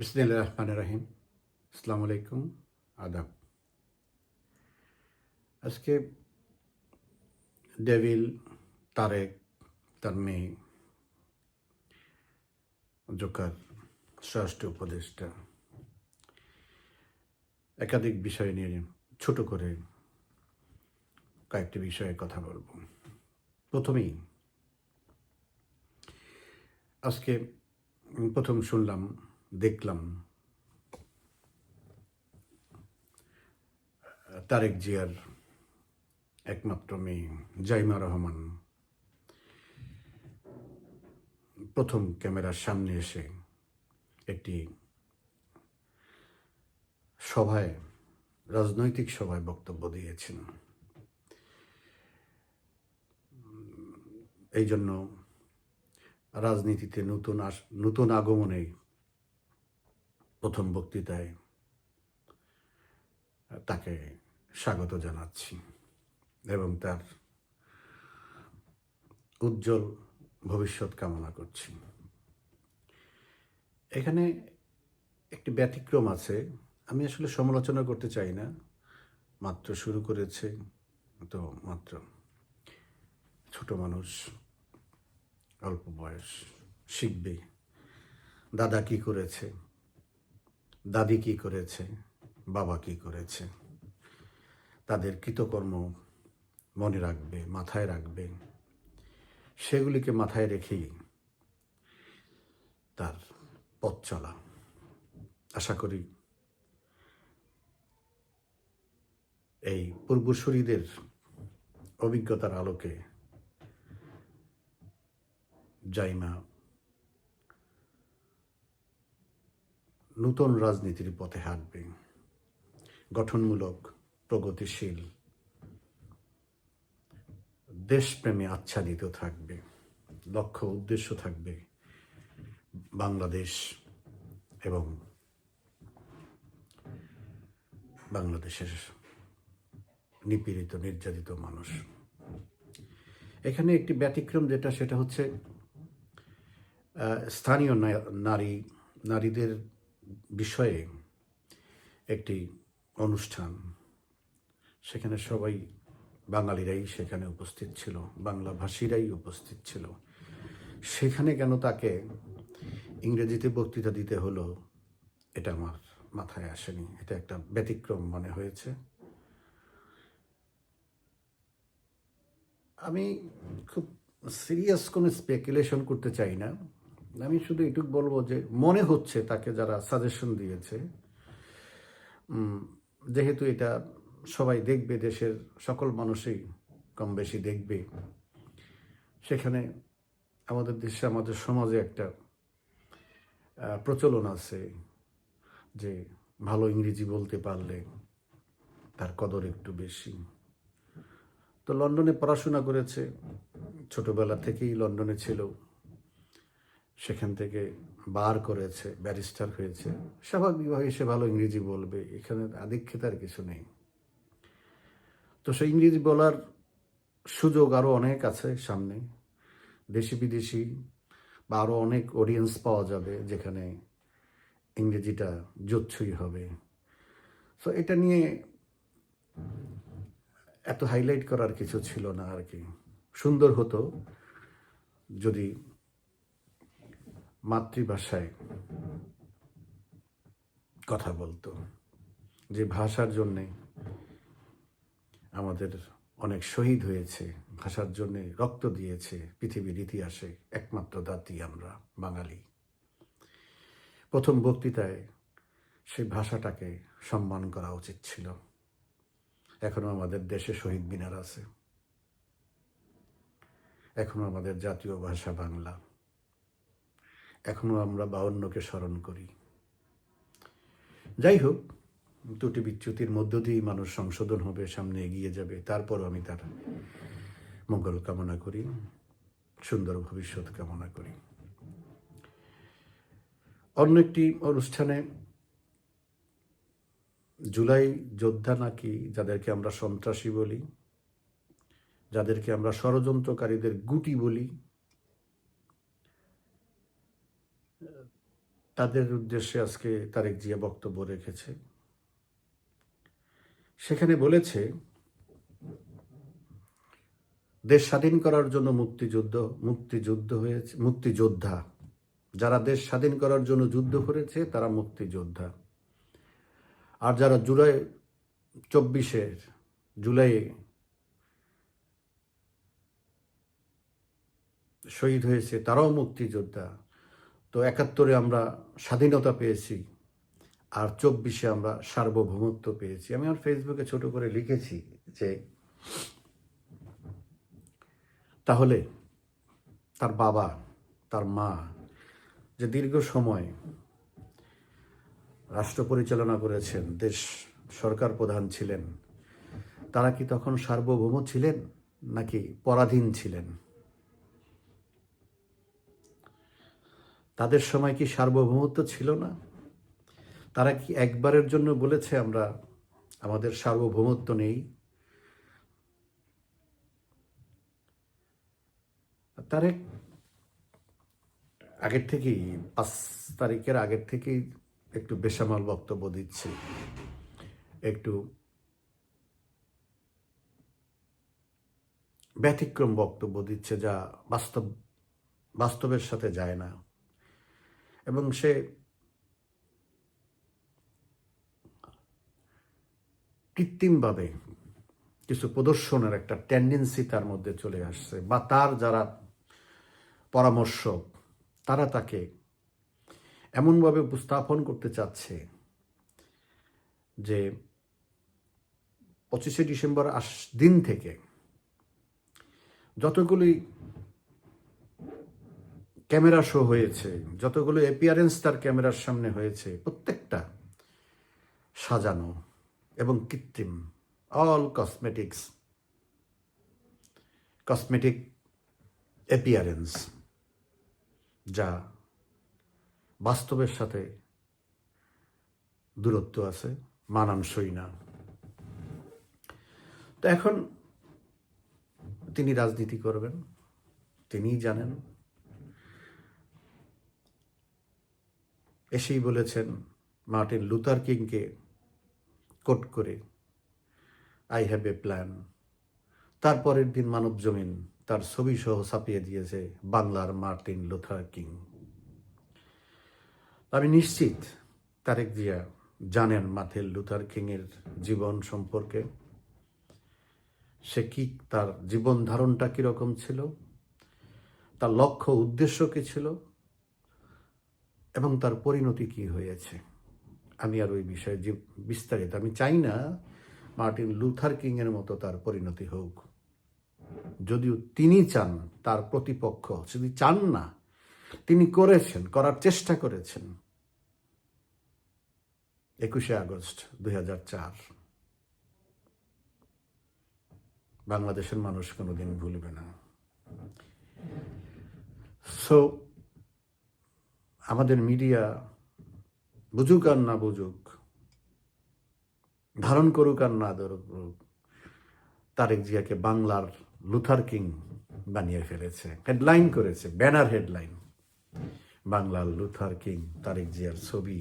বিসমিল্লাহ রহমান রাহিম। আসসালামু আলাইকুম আদাব। আজকে ডেভিল, তারেক, তার মেয়ে, জোকার স্বরাষ্ট্র উপদেষ্টা, একাধিক বিষয় নিয়ে ছোট করে কয়েকটি বিষয়ে কথা বলব। প্রথমেই, আজকে প্রথম শুনলাম দেখলাম। তারেক জিয়ার একমাত্র মেয়ে জাইমা রহমান। প্রথম ক্যামেরার সামনে এসে একটি সভায়, রাজনৈতিক সভায় বক্তব্য দিয়েছেন। এই জন্য রাজনীতিতে নতুন আস, নতুন আগমনে প্রথম বক্তৃতায় তাকে স্বাগত জানাচ্ছি এবং তার উজ্জ্বল ভবিষ্যৎ কামনা করছি। এখানে একটি ব্যতিক্রম আছে। আমি আসলে সমালোচনা করতে চাই না। মাত্র শুরু করেছে তো মাত্র ছোট মানুষ, অল্প বয়স, শিখবে। দাদা কি করেছে? দাদি কি করেছে? বাবা কি করেছে? তাদের কৃতকর্ম মনে রাখবে, মাথায় রাখবে। সেগুলিকে মাথায় রেখেই তার পথ চলা। আশা করি এই পূর্বসূরীদের অভিজ্ঞতার আলোকে জাইমা নূতন রাজনীতির পথে হাঁটবে। গঠনমূলক, প্রগতিশীল, দেশপ্রেমে আচ্ছাদিত থাকবে। লক্ষ্য উদ্দেশ্য থাকবে বাংলাদেশ এবং বাংলাদেশের নিপীড়িত, নির্যাতিত মানুষ। এখানে একটি ব্যতিক্রম যেটা, সেটা হচ্ছে স্থানীয় নারী, নারীদের বিষয়ে একটি অনুষ্ঠান। সেখানে সবাই বাঙালিরাই সেখানে উপস্থিত ছিল বাংলা ভাষীরাই উপস্থিত ছিল। সেখানে কেন তাকে ইংরেজিতে বক্তৃতা দিতে হলো, এটা আমার মাথায় আসেনি। এটা একটা ব্যতিক্রম মনে হয়েছে। আমি খুব সিরিয়াস কোনো স্পেকুলেশন করতে চাই না। আমি শুধু এটুকু বলব যে মনে হচ্ছে তাকে যারা সাজেশন দিয়েছে। যেহেতু এটা সবাই দেখবে, দেশের সকল মানুষই কম বেশি দেখবে। সেখানে আমাদের দেশে, আমাদের সমাজে একটা প্রচলন আছে যে ভালো ইংরেজি বলতে পারলে তার কদর একটু বেশি। তো লন্ডনে পড়াশোনা করেছে, ছোটবেলা থেকেই লন্ডনে ছিল। সেখান থেকে বার করেছে, ব্যারিস্টার হয়েছে। স্বাভাবিকভাবে সে ভালো ইংরেজি বলবে, এখানে আধিক্ষেতার কিছু নেই। তো সেই ইংরেজি বলার সুযোগ আরও অনেক আছে সামনে। দেশি বিদেশি বা আরও অনেক অডিয়েন্স পাওয়া যাবে যেখানে ইংরেজিটা জোচ্ছই হবে। তো এটা নিয়ে এত হাইলাইট করার কিছু ছিল না আর কি। সুন্দর হতো যদি মাতৃভাষায় কথা বলতো। যে ভাষার জন্যে আমাদের অনেক শহীদ হয়েছে, ভাষার জন্যে রক্ত দিয়েছে পৃথিবীর ইতিহাসে একমাত্র জাতি আমরা, বাঙালি। প্রথম বক্তৃতায় সেই ভাষাটাকে সম্মান করা উচিত ছিল। এখনও আমাদের দেশে শহীদ মিনার আছে। এখনও আমাদের জাতীয় ভাষা বাংলা। এখনও আমরা বাউন্নকে স্মরণ করি। যাই হোক দুটি বিচ্যুতির মধ্য দিয়েই মানুষ সংশোধন হবে, সামনে এগিয়ে যাবে, তারপরও আমি তার মঙ্গল কামনা করি, সুন্দর ভবিষ্যৎ কামনা করি। অন্য একটি অনুষ্ঠানে জুলাই যোদ্ধা নাকি, যাদেরকে আমরা সন্ত্রাসী বলি, যাদেরকে আমরা ষড়যন্ত্রকারীদের গুটি বলি তাদের উদ্দেশ্যে আজকে তারেক জিয়া বক্তব্য রেখেছে। সেখানে বলেছে, দেশ স্বাধীন করার জন্য মুক্তিযুদ্ধ মুক্তিযুদ্ধ হয়েছে, মুক্তিযোদ্ধা। যারা দেশ স্বাধীন করার জন্য যুদ্ধ করেছে, তারা মুক্তিযোদ্ধা। আর যারা জুলাই চব্বিশের, জুলাইয়ে শহীদ হয়েছে, তারাও মুক্তিযোদ্ধা। তো একাত্তরে আমরা স্বাধীনতা পেয়েছি আর চব্বিশে আমরা সার্বভৌমত্ব পেয়েছি। আমি আমার ফেসবুকে ছোট করে লিখেছি যে, তাহলে তার বাবা, তার মা যে দীর্ঘ সময় রাষ্ট্র পরিচালনা করেছেন, দেশ সরকার প্রধান ছিলেন, তারা কি তখন সার্বভৌম ছিলেন নাকি পরাধীন ছিলেন? তাদের সময় কি সার্বভৌমত্ব ছিল না? তারা কি একবারের জন্য বলেছে আমরা আমাদের সার্বভৌমত্ব নেই? তারেক, আগের থেকেই, পাঁচ তারিখের আগের থেকেই একটু বেসামাল বক্তব্য দিচ্ছে। একটু ব্যতিক্রম বক্তব্য দিচ্ছে যা বাস্তব, বাস্তবের সাথে যায় না। এবং সে কৃত্রিমভাবে কিছু প্রদর্শনের একটা টেন্ডেন্সি তার মধ্যে চলে আসছে বা তার যারা পরামর্শক, তারা তাকে এমনভাবে উপস্থাপন করতে চাচ্ছে যে পঁচিশে ডিসেম্বর আস, দিন থেকে যতগুলি ক্যামেরা শো হয়েছে। যতগুলো অ্যাপিয়ারেন্স তার ক্যামেরার সামনে হয়েছে, প্রত্যেকটা সাজানো এবং কৃত্রিম অল কসমেটিক্স কসমেটিক অ্যাপিয়ারেন্স যা বাস্তবের সাথে দূরত্ব আছে, মানানসই না। তো এখন তিনি রাজনীতি করবেন, তিনিই জানেন এসেই বলেছেন মার্টিন লুথার কিংকে কোট করে আই হ্যাভ এ প্ল্যান তারপরের দিন মানব জমিন তার ছবি সহ ছাপিয়ে দিয়েছে বাংলার মার্টিন লুথার কিং। আমি নিশ্চিত তারেক জিয়া জানেন মার্টিন লুথার কিংয়ের জীবন সম্পর্কে। সে কি তার জীবন ধারণটা কীরকম ছিল? তার লক্ষ্য উদ্দেশ্য কী ছিল? এবং তার পরিণতি কি হয়েছে? আমি আর ওই বিষয়ে যে বিস্তারিত, আমি চাই না মার্টিন লুথার কিংয়ের মতো তার পরিণতি হোক। যদিও তিনি চান, তার প্রতিপক্ষ, যদি চান না, তিনি করেছেন, করার চেষ্টা করেছেন। একুশে আগস্ট দুই বাংলাদেশের মানুষ কোনোদিন ভুলবে না। সো আমাদের মিডিয়া বুঝুক আর না বুঝুক, ধারণ করুক আর না ধরুক তারেক জিয়াকে বাংলার লুথার কিং বানিয়ে ফেলেছে, হেডলাইন করেছে, ব্যানার হেডলাইন। বাংলার লুথার কিং, তারেক জিয়ার ছবি,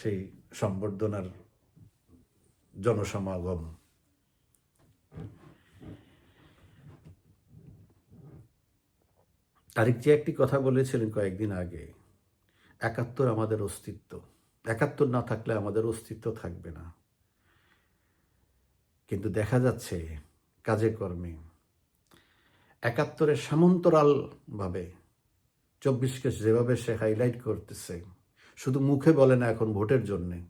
সেই সম্বর্ধনার জনসমাগম। তারিক জিয়া একটি কথা বলেছিলেন কয়েকদিন আগে একাত্তর আমাদের অস্তিত্ব। একাত্তর না থাকলে আমাদের অস্তিত্ব থাকবে না। কিন্তু দেখা যাচ্ছে কাজে কর্মে একাত্তরের সামন্তরালভাবে চব্বিশকে যেভাবে সে হাইলাইট করতেছে, শুধু মুখে বলে না এখন ভোটের জন্যে।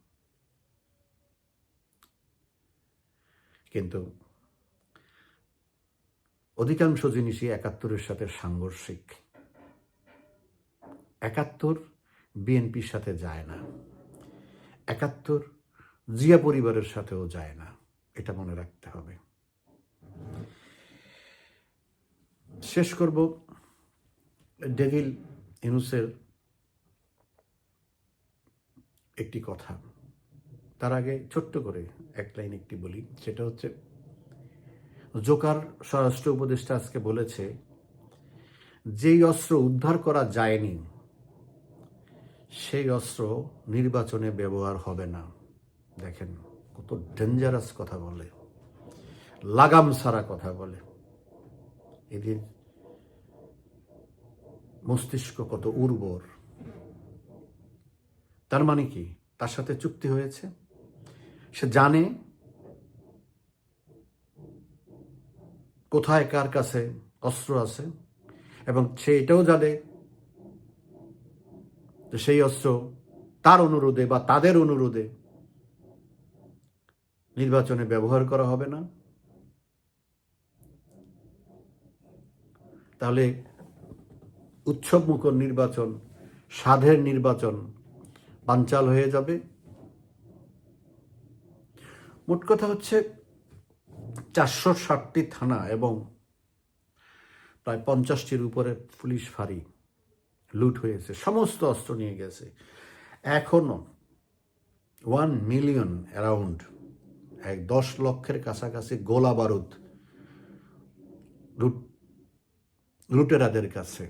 কিন্তু অধিকাংশ জিনিসই একাত্তরের সাথে সাংঘর্ষিক। একাত্তর বিএনপির সাথে যায় না। একাত্তর জিয়া পরিবারের সাথেও যায় না। এটা মনে রাখতে হবে। শেষ করব ডেভিল ইনুসের একটি কথা। তার আগে ছোট্ট করে এক লাইন একটি বলি। সেটা হচ্ছে, জোকার স্বরাষ্ট্র উপদেষ্টা আজকে বলেছে, যেই অস্ত্র উদ্ধার করা যায়নি সেই অস্ত্র নির্বাচনে ব্যবহার হবে না। দেখেন, কত ডেঞ্জারাস কথা বলে। লাগাম ছাড়া কথা বলে। এদের মস্তিষ্ক কত উর্বর। তার মানে কি? তার সাথে চুক্তি হয়েছে। সে জানে কোথায় কার কাছে অস্ত্র আছে এবং সে এটাও জানে যে সেই অস্ত্র তার অনুরোধে বা তাদের অনুরোধে নির্বাচনে ব্যবহার করা হবে না। তাহলে উৎসবমুখর নির্বাচন, সাধের নির্বাচন বানচাল হয়ে যাবে। মোট কথা হচ্ছে চারশো ষাটটি থানা এবং প্রায় পঞ্চাশটির উপরে পুলিশ ফাঁড়ি। লুট হয়েছে, সমস্ত অস্ত্র নিয়ে গেছে। এখনও ওয়ান মিলিয়ন অ্যারাউন্ড এক দশ লক্ষের কাছাকাছি গোলা বারুদ লুট, লুটেরাদের কাছে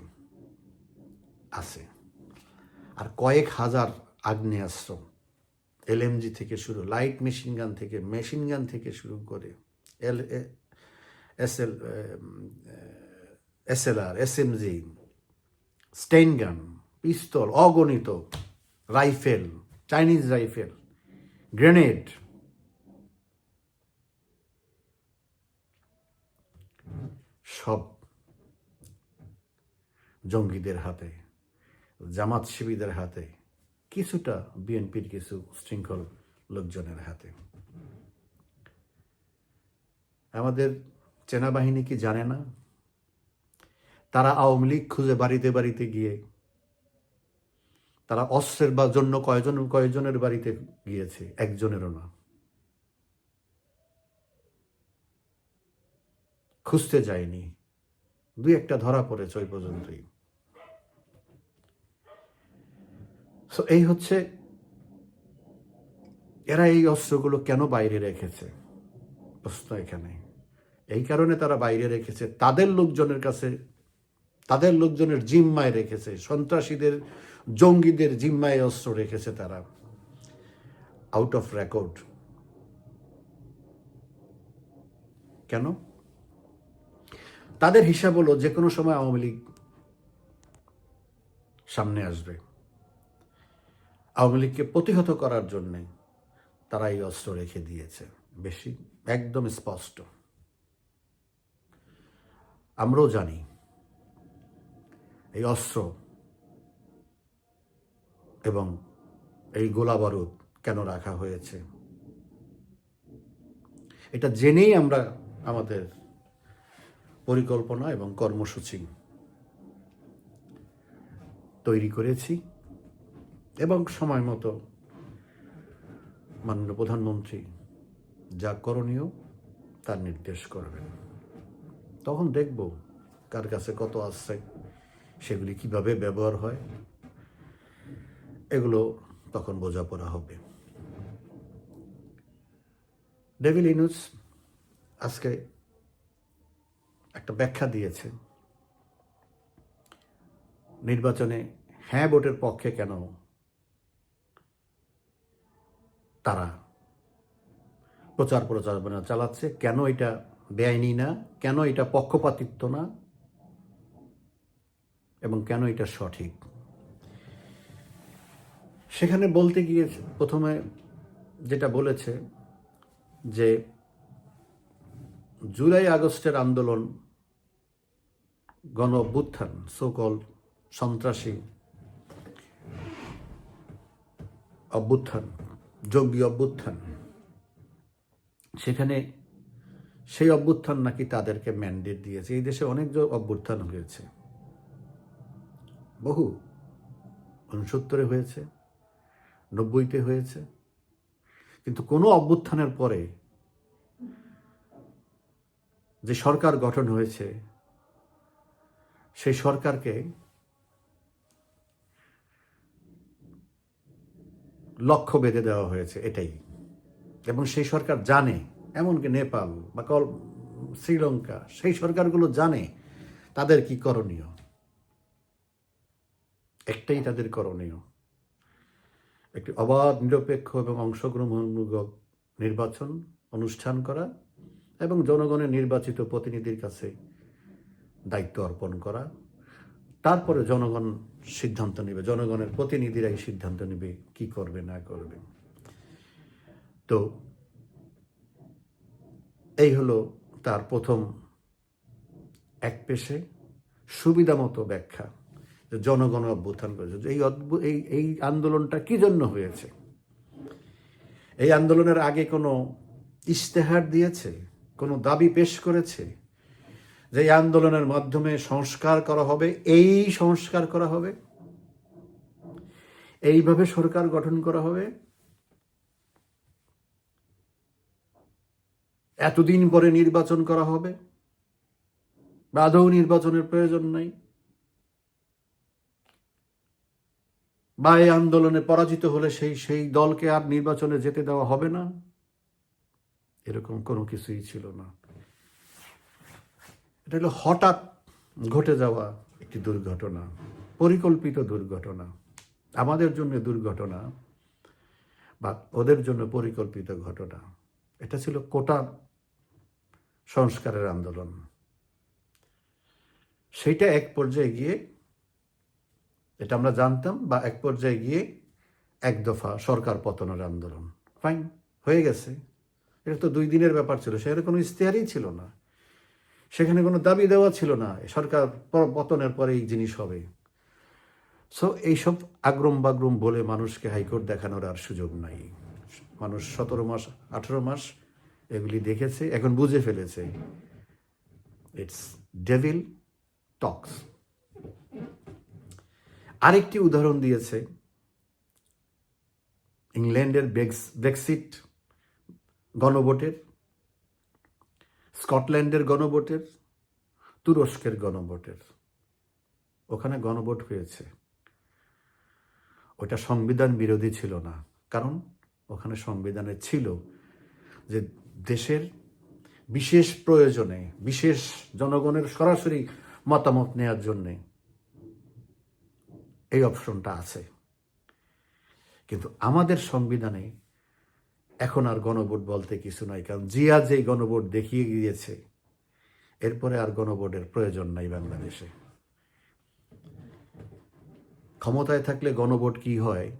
আছে। আর কয়েক হাজার আগ্নেয়াস্ত্র এলএমজি থেকে শুরু, লাইট মেশিন গান থেকে, মেশিন গান থেকে শুরু করে L S L S L R S M G Sten gun পিস্তল অগণিত রাইফেল চাইনিজ রাইফেল গ্রেনেড সব জঙ্গিদের হাতে, জামাত শিবিদের হাতে, কিছুটা বিএনপির কিছু শৃঙ্খল লোকজনের হাতে। আমাদের সেনাবাহিনী কি জানে না? তারা আওয়ামী লীগ খুঁজে বাড়িতে বাড়িতে গিয়ে, তারা অস্ত্রের বা জন্য কয়জন, কয়জনের বাড়িতে গিয়েছে? একজনেরও না। খুঁজতে যায়নি। দুই একটা ধরা পড়েছে ওই পর্যন্তই। সো এই হচ্ছে এরা এই অস্ত্রগুলো কেন বাইরে রেখেছে? প্রশ্ন এখানে। এই কারণে তারা বাইরে রেখেছে। তাদের লোকজনের কাছে তাদের লোকজনের জিম্মায় রেখেছে, সন্ত্রাসীদের, জঙ্গিদের জিম্মায় অস্ত্র রেখেছে তারা। আউট অফ রেকর্ড কেন? তাদের হিসাব হলো যে কোনো সময় আওয়ামী লীগ সামনে আসবে। আওয়ামী লীগকে প্রতিহত করার জন্যে তারা এই অস্ত্র রেখে দিয়েছে। বেশি, একদম স্পষ্ট। আমরাও জানি এই অস্ত্র এবং এই গোলা বারুদ কেন রাখা হয়েছে? এটা জেনেই আমরা আমাদের পরিকল্পনা এবং কর্মসূচি তৈরি করেছি এবং সময় মতো মাননীয় প্রধানমন্ত্রী যা করণীয় তার নির্দেশ করবেন। তখন দেখব কার কাছে কত আসছে। সেগুলি কীভাবে ব্যবহার হয়, এগুলো তখন বোঝাপড়া হবে। ডেভিল ইনুস আজকে একটা ব্যাখ্যা দিয়েছে, নির্বাচনে হ্যাঁ ভোটের পক্ষে কেন তারা প্রচার প্রচারণা চালাচ্ছে, কেন এটা বেআইনি না, কেন এটা পক্ষপাতিত্ব না এবং কেন এটা সঠিক? সেখানে বলতে গিয়ে প্রথমে যেটা বলেছে যে জুলাই আগস্টের আন্দোলন গণ অভ্যুত্থান সকল সন্ত্রাসী অভ্যুত্থান জঙ্গি অভ্যুত্থান। সেখানে সেই অভ্যুত্থান নাকি তাদেরকে ম্যান্ডেট দিয়েছে। এই দেশে অনেক অভ্যুত্থান হয়েছে। বহু উনসত্তরে হয়েছে, নব্বইতে হয়েছে। কিন্তু কোনো অভ্যুত্থানের পরে যে সরকার গঠন হয়েছে, সেই সরকারকে লক্ষ্য বেঁধে দেওয়া হয়েছে এটাই। এবং সেই সরকার জানে, এমনকি নেপাল বা কল শ্রীলঙ্কা, সেই সরকারগুলো জানে তাদের কি করণীয়। একটাই তাদের করণীয়। একটি অবাধ, নিরপেক্ষ এবং অংশগ্রহণমূলক নির্বাচন, অনুষ্ঠান করা এবং জনগণের নির্বাচিত প্রতিনিধির কাছে দায়িত্ব অর্পণ করা। তারপরে জনগণ সিদ্ধান্ত নেবে, জনগণের প্রতিনিধিরাই সিদ্ধান্ত নেবে কি করবে, না করবে। তো এই হলো তার প্রথম এক পেশে সুবিধা মতো ব্যাখ্যা। জনগণ অভ্যুত্থান করেছে। এই অদ্ভুত এই এই আন্দোলনটা কি জন্য হয়েছে? এই আন্দোলনের আগে কোনো ইশতেহার দিয়েছে? কোনো দাবি পেশ করেছে? যে এই আন্দোলনের মাধ্যমে সংস্কার করা হবে? এই সংস্কার করা হবে? এইভাবে সরকার গঠন করা হবে? এতদিন পরে নির্বাচন করা হবে? বা আদৌ নির্বাচনের প্রয়োজন নাই? বা এই আন্দোলনে পরাজিত হলে সেই সেই দলকে আর নির্বাচনে যেতে দেওয়া হবে না? এরকম কোনো কিছুই ছিল না। এটা হলো হঠাৎ ঘটে যাওয়া একটি দুর্ঘটনা, পরিকল্পিত দুর্ঘটনা। আমাদের জন্য দুর্ঘটনা বা ওদের জন্য পরিকল্পিত ঘটনা। এটা ছিল কোটা সংস্কারের আন্দোলন। সেইটা এক পর্যায়ে গিয়ে এটা আমরা জানতাম বা এক পর্যায়ে গিয়ে এক দফা সরকার পতনের আন্দোলন। ফাইন হয়ে গেছে। এটা তো দুই দিনের ব্যাপার ছিল, সেখানে কোনো ইশতেহারই ছিল না। সেখানে কোনো দাবি দেওয়া ছিল না সরকার পতনের পরে এই জিনিস হবে। সো এইসব আগ্রম বাগ্রম বলে মানুষকে হাইকোর্ট দেখানোর আর সুযোগ নাই। মানুষ সতেরো মাস, আঠেরো মাস এগুলি দেখেছে, এখন বুঝে ফেলেছে। ইটস ডেভিল টক্স আরেকটি উদাহরণ দিয়েছে। ইংল্যান্ডের ব্রেক্সিট গণভোটের, স্কটল্যান্ডের গণভোটের, তুরস্কের গণভোটের। ওখানে গণভোট হয়েছে। ওটা সংবিধান বিরোধী ছিল না, কারণ ওখানে সংবিধানে ছিল যে দেশের বিশেষ প্রয়োজনে, বিশেষ জনগণের সরাসরি মতামত নেওয়ার জন্যে এই অপশনটা আছে। কিন্তু আমাদের সংবিধানে এখন আর গণভোট বলতে কিছু নাই, কারণ জিয়া যে গণভোট দেখিয়ে গিয়েছে, এরপরে আর গণভোটের প্রয়োজন নাই বাংলাদেশে। ক্ষমতায় থাকলে গণভোট কি হয়?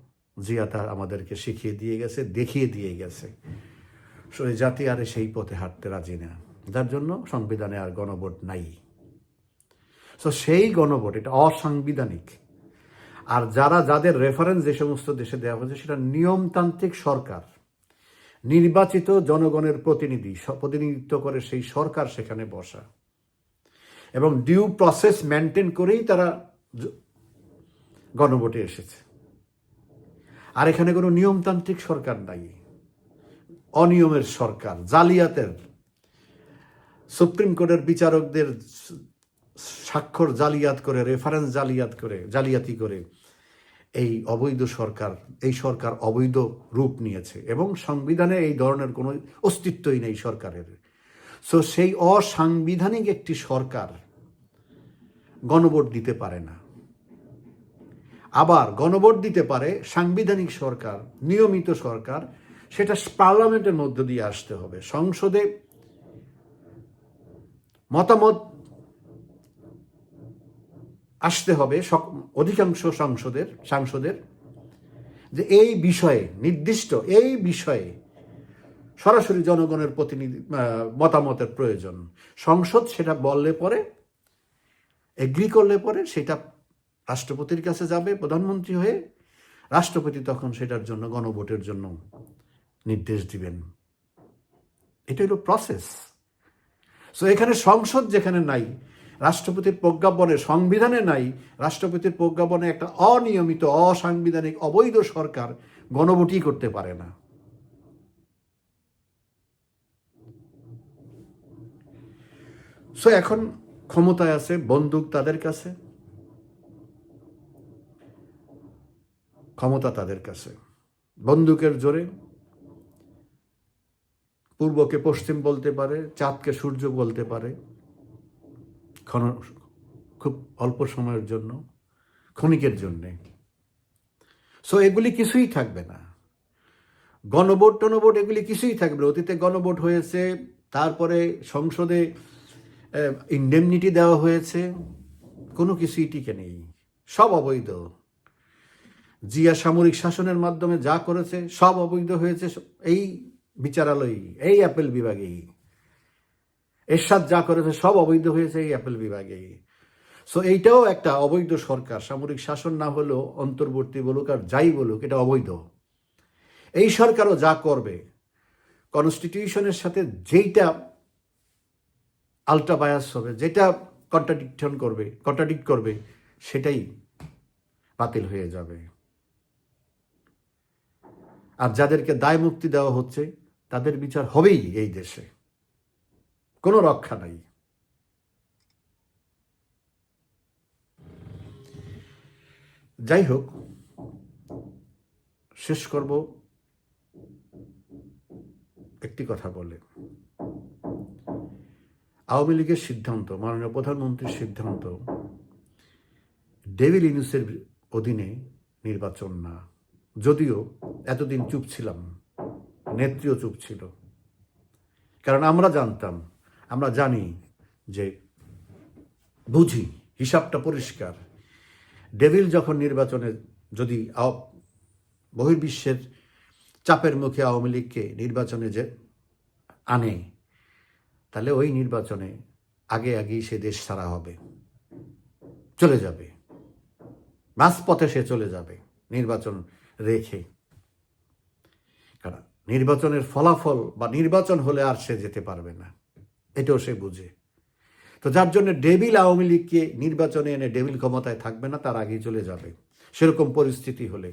জিয়া তার আমাদেরকে শিখিয়ে দিয়ে গেছে, দেখিয়ে দিয়ে গেছে। সো জাতি আর সেই পথে হাঁটতে রাজি না। যার জন্য সংবিধানে আর গণভোট নাই। সো সেই গণভোট, এটা অসাংবিধানিক। আর যারা যাদের রেফারেন্স যে সমস্ত দেশে দেওয়া হয়েছে, সেটা নিয়মতান্ত্রিক সরকার। নির্বাচিত জনগণের প্রতিনিধি প্রতিনিধিত্ব করে সেই সরকার সেখানে বসা। এবং ডিউ প্রসেস মেনটেন করেই তারা গণভোটে এসেছে। আর এখানে কোনো নিয়মতান্ত্রিক সরকার নাই। অনিয়মের সরকার, জালিয়াতের। সুপ্রিম কোর্টের বিচারকদের স্বাক্ষর জালিয়াত করে রেফারেন্স জালিয়াত করে, জালিয়াতি করে এই অবৈধ সরকার, এই সরকার অবৈধ রূপ নিয়েছে এবং সংবিধানে এই ধরনের কোনো অস্তিত্বই নেই সরকারের। সো সেই অসাংবিধানিক একটি সরকার গণভোট দিতে পারে না। আবার গণভোট দিতে পারে সাংবিধানিক সরকার, নিয়মিত সরকার, সেটা পার্লামেন্টের মধ্য দিয়ে আসতে হবে। সংসদে মতামত আসতে হবে অধিকাংশ সংসদের, সাংসদের, যে এই বিষয়ে, নির্দিষ্ট এই বিষয়ে সরাসরি জনগণের প্রতিনিধি মতামতের প্রয়োজন। সংসদ সেটা বললে পরে এগ্রি করলে পরে সেটা রাষ্ট্রপতির কাছে যাবে প্রধানমন্ত্রী হয়ে। রাষ্ট্রপতি তখন সেটার জন্য গণভোটের জন্য নির্দেশ দিবেন। এটা হলো প্রসেস সো এখানে সংসদ যেখানে নাই রাষ্ট্রপতির প্রজ্ঞাপনে, সংবিধানে নাই, রাষ্ট্রপতির প্রজ্ঞাপনে একটা অনিয়মিত, অসাংবিধানিক, অবৈধ সরকার গণভোটই করতে পারে না। সো এখন ক্ষমতায় আছে, বন্দুক তাদের কাছে। ক্ষমতা তাদের কাছে। বন্দুকের জোরে পূর্বকে পশ্চিম বলতে পারে, চাঁদকে সূর্য বলতে পারে। ক্ষণ, খুব অল্প সময়ের জন্য, ক্ষণিকের জন্যে। সো এগুলি কিছুই থাকবে না। গণভোট, টনভোট এগুলি কিছুই থাকবে না। অতীতে গণভোট হয়েছে, তারপরে সংসদে ইন্ডেমনিটি দেওয়া হয়েছে, কোনো কিছুই টিকে নেই। সব অবৈধ। জিয়া সামরিক শাসনের মাধ্যমে যা করেছে, সব অবৈধ হয়েছে, এই বিচারালয় এই অ্যাপেল বিভাগেই। এরশাদ যা করেছে সব অবৈধ হয়েছে এই অ্যাপেল বিভাগেই। সো এইটাও একটা অবৈধ সরকার। সামরিক শাসন না হলেও অন্তর্বর্তী বলুক আর যাই বলুক, এটা অবৈধ। এই সরকারও যা করবে কনস্টিটিউশনের সাথে যেইটা আলট্রা বায়াস হবে, যেটা কন্ট্রাডিকশন করবে কন্ট্রাডিক্ট করবে, সেটাই বাতিল হয়ে যাবে। আর যাদেরকে দায় মুক্তি দেওয়া হচ্ছে, তাদের বিচার হবেই এই দেশে। কোনো রক্ষা নাই। যাই হোক, শেষ করব। একটি কথা বলে। আওয়ামী লীগের সিদ্ধান্ত, মাননীয় প্রধানমন্ত্রীর সিদ্ধান্ত ডেভিল ইনুসের অধীনে নির্বাচন না। যদিও এতদিন চুপ ছিলাম, নেত্রীও চুপ ছিল। কারণ আমরা জানতাম আমরা জানি যে বুঝি, হিসাবটা পরিষ্কার। ডেভিল যখন নির্বাচনে যদি বহির্বিশ্বের চাপের মুখে আওয়ামী লীগকে নির্বাচনে যে আনে, তাহলে ওই নির্বাচনে আগে আগেই সে দেশ ছাড়া হবে। চলে যাবে। মাঝপথে সে চলে যাবে নির্বাচন রেখে। কারণ নির্বাচনের ফলাফল বা নির্বাচন হলে আর সে যেতে পারবে না। এটাও সে বুঝে। তো যার জন্য ডেভিল আওয়ামী লীগকে নির্বাচনে এনে ডেভিল ক্ষমতায় থাকবে না, তার আগেই চলে যাবে। সেরকম পরিস্থিতি হলে।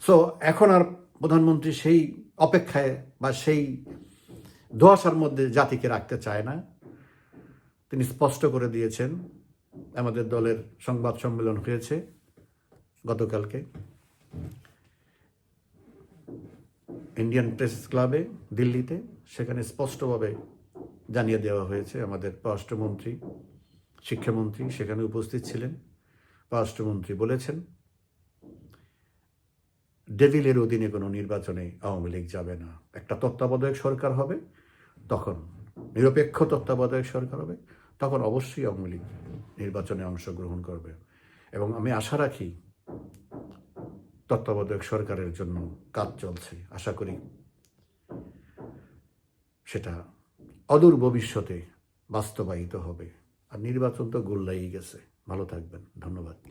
সো এখন আর প্রধানমন্ত্রী সেই অপেক্ষায় বা সেই দোয়াশার মধ্যে জাতিকে রাখতে চায় না। তিনি স্পষ্ট করে দিয়েছেন, আমাদের দলের সংবাদ সম্মেলন হয়েছে গতকালকে। ইন্ডিয়ান প্রেস ক্লাবে দিল্লিতে, সেখানে স্পষ্টভাবে জানিয়ে দেওয়া হয়েছে আমাদের পররাষ্ট্রমন্ত্রী, শিক্ষামন্ত্রী সেখানে উপস্থিত ছিলেন। পররাষ্ট্রমন্ত্রী বলেছেন, ডেভিলের অধীনে কোনো নির্বাচনে আওয়ামী লীগ যাবে না। একটা তত্ত্বাবধায়ক সরকার হবে, তখন নিরপেক্ষ তত্ত্বাবধায়ক সরকার হবে, তখন অবশ্যই আওয়ামী লীগ নির্বাচনে অংশগ্রহণ করবে। এবং আমি আশা রাখি তত্ত্বাবধায়ক সরকারের জন্য কাজ চলছে, আশা করি সেটা অদূর ভবিষ্যতে বাস্তবায়িত হবে। আর নির্বাচন তো গোল্লাই গেছে। ভালো থাকবেন। ধন্যবাদ।